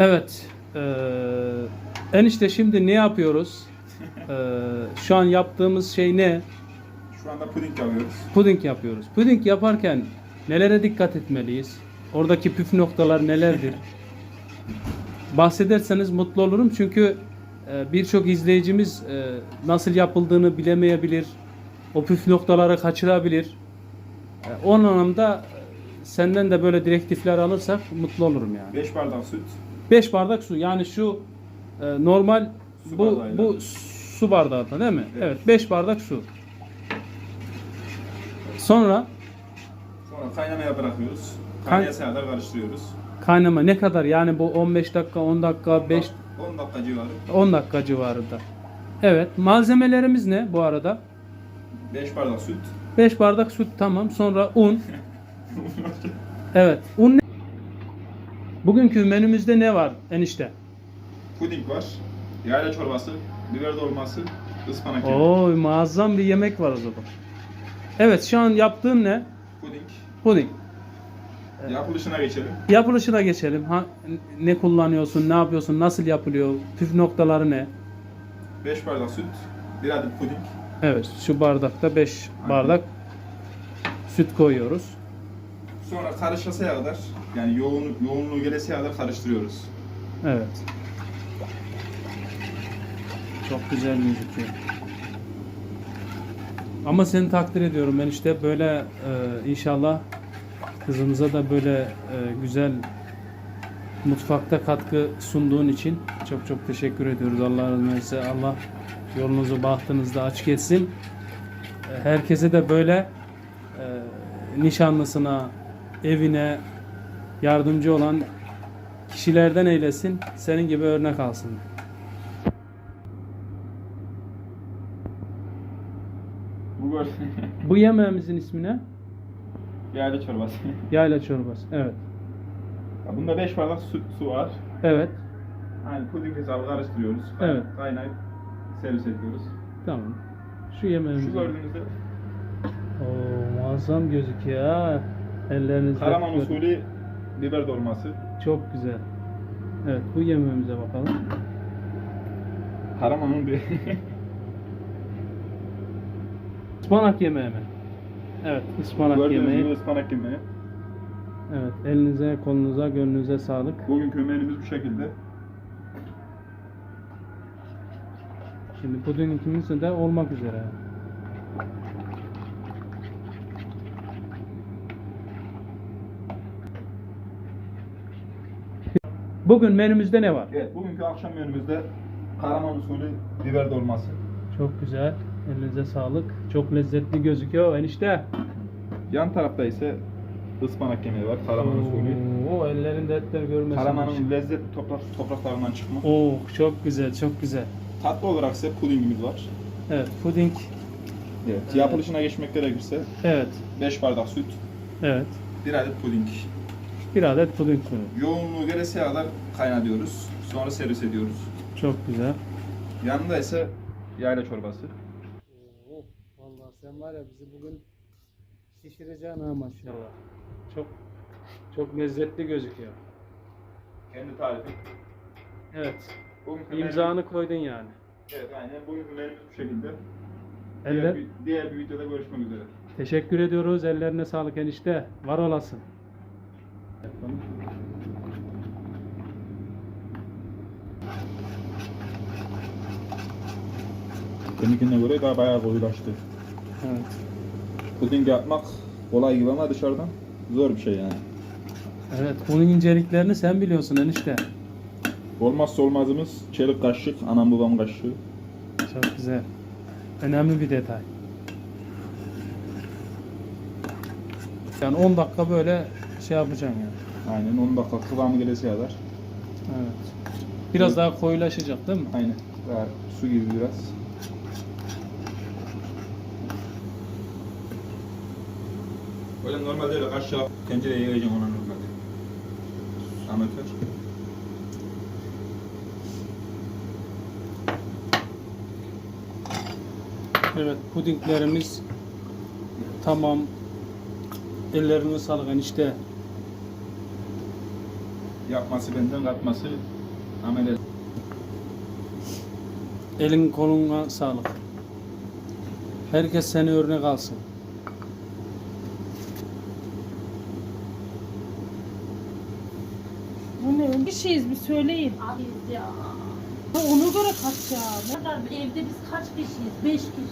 Evet. eee, enişte şimdi ne yapıyoruz? Eee, şu an yaptığımız şey ne? Şu anda puding yapıyoruz. Puding yapıyoruz. Puding yaparken nelere dikkat etmeliyiz? Oradaki püf noktalar nelerdir? Bahsederseniz mutlu olurum çünkü e, birçok izleyicimiz e, nasıl yapıldığını bilemeyebilir. O püf noktaları kaçırabilir. E, O anlamda e, senden de böyle direktifler alırsak mutlu olurum yani. 5 bardak süt. 5 bardak su yani şu e, normal Su bu bardağıyla. bu su bardağında değil mi? Evet. Evet 5 bardak su. Sonra Sonra kaynamaya bırakıyoruz. Kay- Kaynayasaya kadar karıştırıyoruz. kaynama ne kadar yani bu 15 dakika 10 dakika 5 10 dakika civarı. 10 dakika civarında. Evet malzemelerimiz ne bu arada? 5 bardak süt. 5 bardak süt tamam sonra un. Evet un ne? Bugünkü menümüzde ne var enişte? Puding var. Yayla çorbası. Biber dolması. ıspanak yemeği. Oo muazzam bir yemek var o zaman. Evet şu an yaptığın ne? Puding. Puding. Yapılışına geçelim. Yapılışına geçelim. Ha, ne kullanıyorsun, ne yapıyorsun, nasıl yapılıyor, püf noktaları ne? 5 bardak süt. 1 adet puding. Evet, şu bardakta 5 Aynen. bardak süt koyuyoruz. Sonra karışasaya kadar yani yoğun, yoğunluğu geleseye kadar karıştırıyoruz. Evet. Çok güzel gözüküyor. Ama seni takdir ediyorum ben işte böyle e, inşallah kızımıza da böyle e, güzel mutfakta katkı sunduğun için çok çok teşekkür ediyoruz. Allah razı olsun. Allah yolunuzu bahtınızı da açık etsin. E, Herkese de böyle e, nişanlısına, evine yardımcı olan kişilerden eylesin. Senin gibi örnek alsın. Bu. Bu yemeğimizin ismi ne? Yayla çorbası. Yayla çorbası. Evet. Ya Bunda 5 bardak süt, su var. Evet. Yani puding hesabı karıştırıyoruz. Evet. Kaynayıp servis ediyoruz. Tamam. Şu yemeğimiz. Şu gördüğünüzde Oo, muazzam gözüküyor ha. Ellerinize Karaman usulü biber dolması. Çok güzel. Evet bu yemeğimize bakalım. Karaman'ın bir Ispanak yemeği mi? Evet ıspanak gördüğünüz yemeği. gibi ıspanak yemeği. Evet elinize kolunuza gönlünüze sağlık. Bugünkü menümüz bu şekilde. Şimdi pudingimiz de olmak üzere. Bugün menümüzde ne var? Evet, bugünkü akşam menümüzde Karaman usulü biber dolması. Çok güzel. Elinize sağlık. Çok lezzetli gözüküyor enişte. Yan tarafta ise ıspanak yemeği var. Karaman usulü. Oo, ellerinde etler görmesin. Karaman'ın lezzetli toprak, topraklarından çıkma. Oo, çok güzel, çok güzel. Tatlı olarak ise pudingimiz var. Evet, puding. Evet. Yapılışına geçmek gerekirse Evet, 5 bardak süt, evet. 1 adet puding. Bir adet puding koyuyoruz. Yoğunluğu gelesiye kadar kaynatıyoruz. Sonra servis ediyoruz. Çok güzel. Yanında ise yayla çorbası. Oo, vallahi sen var ya bizi bugün şişireceksin ha maşallah. Çok çok lezzetli gözüküyor. Kendi tarifi. Evet. Bugünkü İmzanı koydun yani. Evet aynen. Bugünkü menümüz bu şekilde. Eller. Diğer, bir, diğer bir videoda görüşmek üzere. Teşekkür ediyoruz. Ellerine sağlık enişte. Var olasın. Yapalım. Deminkine göre daha bayağı koyulaştı. Evet. Puding yapmak kolay gibi ama dışarıdan zor bir şey yani. Evet, bunun inceliklerini sen biliyorsun enişte. Olmazsa olmazımız çelik kaşık, anam babam kaşığı. Çok güzel. Önemli bir detay. Yani 10 dakika böyle şey yapacaksın yani. Aynen 10 dakika kıvamı gelesi kadar. Evet. Biraz daha koyulaşacak değil mi? Aynen. Daha su gibi biraz. Böyle normalde öyle kaşığı tencereye yiyeceğim ona normalde. Amatör. Evet, pudinglerimiz tamam. Ellerine sağlık enişte. Yapması benden katması amele. Elin koluna sağlık. Herkes seni örnek alsın. Bu ne? Bir şeyiz bir söyleyin. Abiyiz ya. Ha, ona göre kaçacağım. Ne kadar evde biz kaç kişiyiz? Beş kişi.